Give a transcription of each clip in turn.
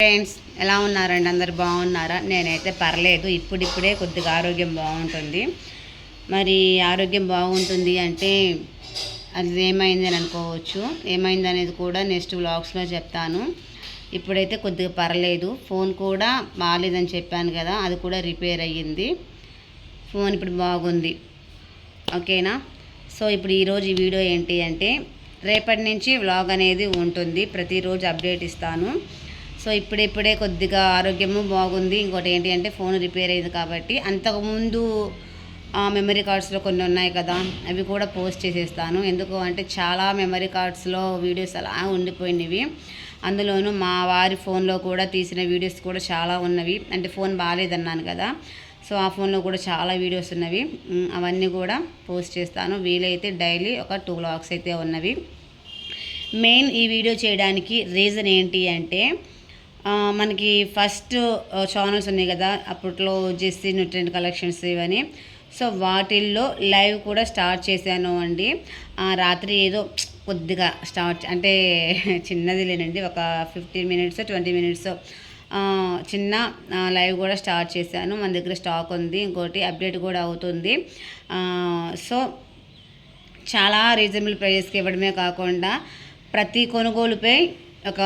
Friends ఎలా ఉన్నారండి? అందరు బాగున్నారా? నేనైతే పర్లేదు. ఇప్పుడిప్పుడే కొద్దిగా ఆరోగ్యం బాగుంటుంది. మరి ఆరోగ్యం బాగుంటుంది అంటే అది ఏమైంది అని అనుకోవచ్చు. ఏమైంది అనేది కూడా నెక్స్ట్ వ్లాగ్స్లో చెప్తాను. ఇప్పుడైతే కొద్దిగా పర్లేదు. ఫోన్ కూడా బాగాలేదని చెప్పాను కదా అది కూడా రిపేర్ అయ్యింది. ఫోన్ ఇప్పుడు బాగుంది. ఓకేనా సో ఇప్పుడు ఈరోజు ఈ వీడియో ఏంటి అంటే రేపటి నుంచి వ్లాగ్ అనేది ఉంటుంది. ప్రతిరోజు అప్డేట్ ఇస్తాను. సో ఇప్పుడిప్పుడే కొద్దిగా ఆరోగ్యము బాగుంది. ఇంకోటి ఏంటి అంటే ఫోన్ రిపేర్ అయింది కాబట్టి అంతకుముందు మెమరీ కార్డ్స్లో కొన్ని ఉన్నాయి కదా అవి కూడా పోస్ట్ చేసేస్తాను. ఎందుకు అంటే చాలా మెమరీ కార్డ్స్లో వీడియోస్ అలా ఉండిపోయినవి. అందులోనూ మా వారి ఫోన్లో కూడా తీసిన వీడియోస్ కూడా చాలా ఉన్నవి. అంటే ఫోన్ బాగాలేదన్నాను కదా సో ఆ ఫోన్లో కూడా చాలా వీడియోస్ ఉన్నవి. అవన్నీ కూడా పోస్ట్ చేస్తాను. వీలైతే డైలీ ఒక టూ బ్లాగ్స్ అయితే ఉన్నవి. మెయిన్ ఈ వీడియో చేయడానికి రీజన్ ఏంటి అంటే మనకి ఫస్ట్ ఛానల్స్ ఉన్నాయి కదా అప్పట్లో జెస్సీ న్యూట్రెంట్ కలెక్షన్స్ ఇవని సో వాటిల్లో లైవ్ కూడా స్టార్ట్ చేశాను అండి. రాత్రి ఏదో కొద్దిగా స్టార్ట్ అంటే చిన్నది లేనండి ఒక ఫిఫ్టీన్ మినిట్స్ ట్వంటీ మినిట్స్ చిన్న లైవ్ కూడా స్టార్ట్ చేశాను. మన దగ్గర స్టాక్ ఉంది ఇంకోటి అప్డేట్ కూడా అవుతుంది. సో చాలా రీజనబుల్ ప్రైజెస్కి ఇవ్వడమే కాకుండా ప్రతి కొనుగోలుపై ఒక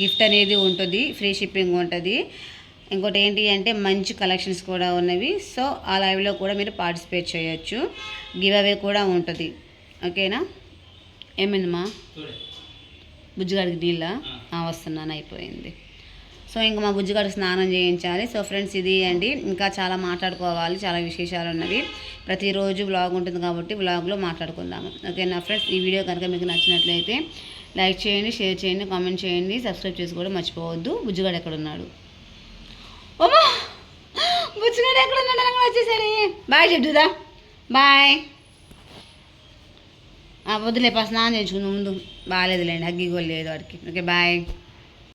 గిఫ్ట్ అనేది ఉంటుంది ఫ్రీ షిప్పింగ్ ఉంటుంది. ఇంకోటి ఏంటి అంటే మంచి కలెక్షన్స్ కూడా ఉన్నవి. సో ఆ లైవ్లో కూడా మీరు పార్టిసిపేట్ చేయొచ్చు. గివ్ అవే కూడా ఉంటుంది. ఓకేనా? ఏమైందమ్మా? బుజ్జిగాడికి నీళ్ళ? వస్తున్నాను అయిపోయింది. సో ఇంకా మా బుజ్జిగారు స్నానం చేయించాలి. సో ఫ్రెండ్స్ ఇది అండి. ఇంకా చాలా మాట్లాడుకోవాలి. చాలా విశేషాలు ఉన్నవి. ప్రతిరోజు బ్లాగ్ ఉంటుంది కాబట్టి బ్లాగ్లో మాట్లాడుకుందాము. ఓకేనా ఫ్రెండ్స్? ఈ వీడియో కనుక మీకు నచ్చినట్లయితే లైక్ చేయండి షేర్ చేయండి కామెంట్ చేయండి. సబ్స్క్రైబ్ చేసి కూడా మర్చిపోవద్దు. బుజ్జిగాడు ఎక్కడ ఉన్నాడు ఓమా బుజ్జిగాడు ఎక్కడున్నాడు? వచ్చేసాడు. బాయ్ చెడ్డుదా? బాయ్. వద్దులే పా స్నానం చేయించుకుందాం ముందు. బాగాలేదులేండి. అగ్గి లేదు వాడికి. Okay bye.